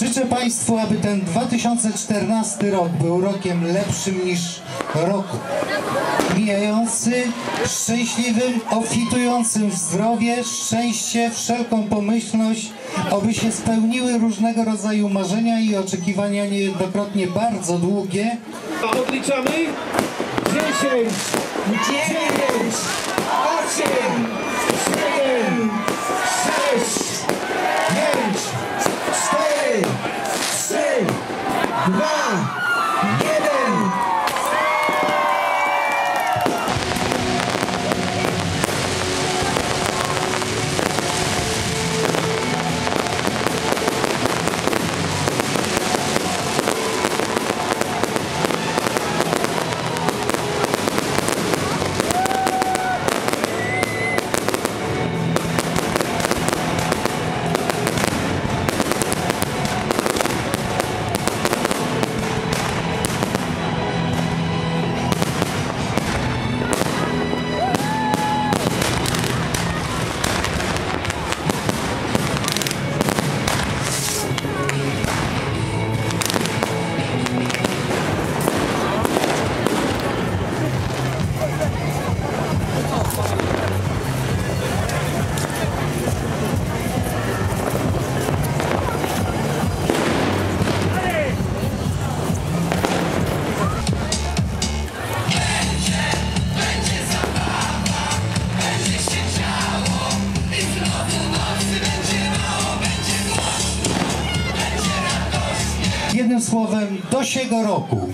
Życzę Państwu, aby ten 2014 rok był rokiem lepszym niż rok mijający, szczęśliwym, obfitującym w zdrowie, szczęście, wszelką pomyślność, aby się spełniły różnego rodzaju marzenia i oczekiwania niejednokrotnie bardzo długie. Odliczamy. Congratulations! James! Austin! Sweden! Swiss! Stay! Jednym słowem, do siego roku.